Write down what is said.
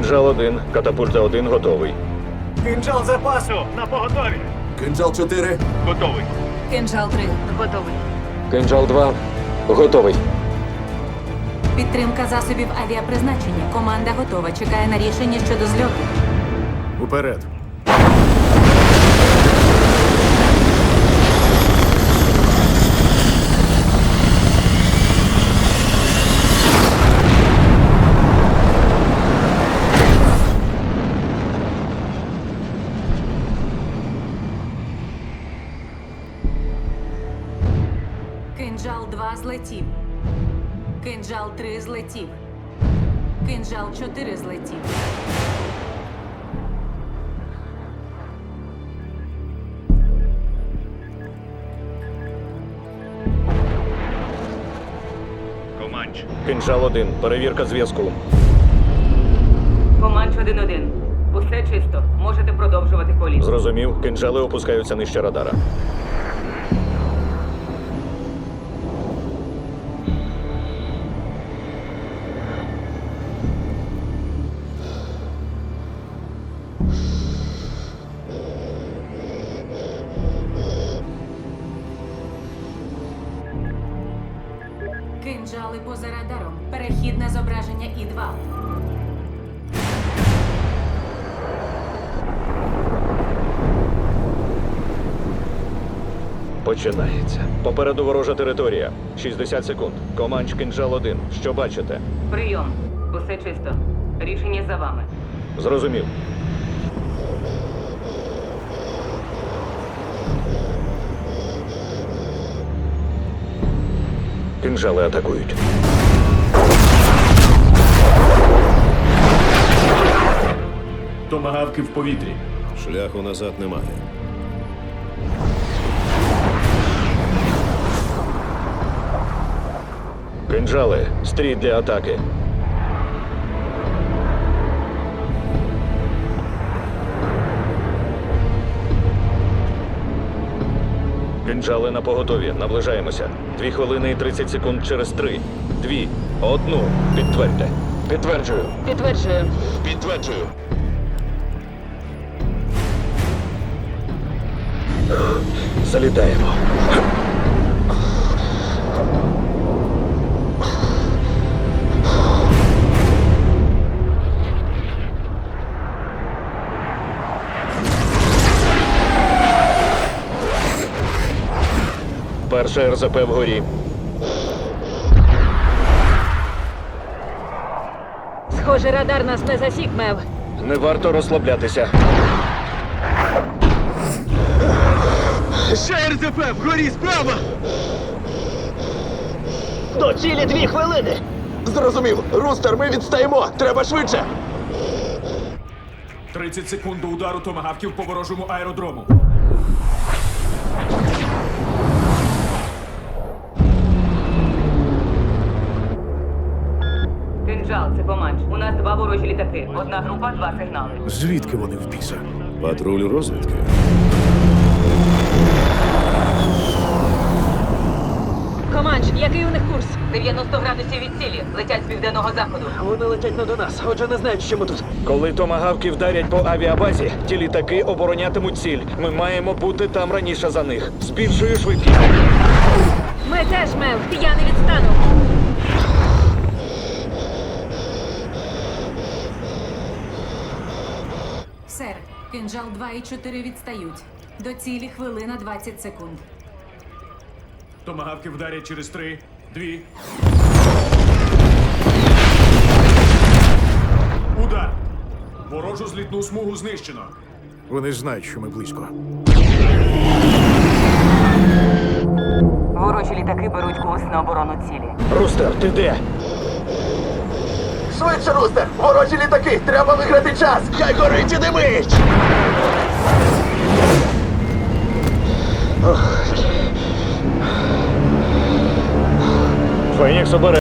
Кинжал 1, катапульта 1 готовий. Кинджал запасу на поготові. Кинджал 4. Готовий. Кинжал 3. Готовий. Кинжал 2 готовий. Підтримка засобів авіапризначення. Команда готова. Чекає на рішення щодо зльоту. Уперед. Кинжал 2 злетів. Кинжал 3 злетів. Кинжал 4 злетів. Команч. Кинжал 1, перевірка зв'язку. Команч 1-1. Усе чисто. Можете продовжувати політ. Зрозумів, кинжали опускаються нижче радара. Кинжали поза радаром. Перехідне зображення І-2. Починається. Попереду ворожа територія. 60 секунд. Команч кинжал 1. Що бачите? Прийом. Усе чисто. Рішення за вами. Зрозумів. Кинжали атакують. Томагавки в повітрі. Шляху назад немає. Кинжали. Стрій для атаки. Кинжали на поготові. Наближаємося. Дві хвилини і 30 секунд через три. Дві. Одну. Підтвердьте. Підтверджую. Підтверджую. Підтверджую. Залітаємо. Перше РЗП вгорі. Схоже, радар нас не засік, Мев. Не варто розслаблятися. Ще РЗП, вгорі справа! До цілі дві хвилини. Зрозумів. Рустер, ми відстаємо. Треба швидше. 30 секунд до удару томагавків по ворожому аеродрому. Літаки. Одна група, два сигнали. Звідки вони в біса? Патруль розвідки. Команч, який у них курс? 90 градусів від цілі. Летять з південного заходу. Вони летять не до нас, отже не знають, що ми тут. Коли томагавки вдарять по авіабазі, ті літаки оборонятимуть ціль. Ми маємо бути там раніше за них. Збільшую швидкість. Ми теж, Мев. Я не відстану. Сер, кинжал 2 і 4 відстають. До цілі хвилина 20 секунд. Томагавки вдарять через три, дві. Удар! Ворожу злітну смугу знищено. Вони знають, що ми близько. Ворожі літаки беруть курс на оборону цілі. Рустер, ти де? Швидше, Рустер! Ворожі літаки! Треба виграти час! Хай горить і димить! Фенікс обережно.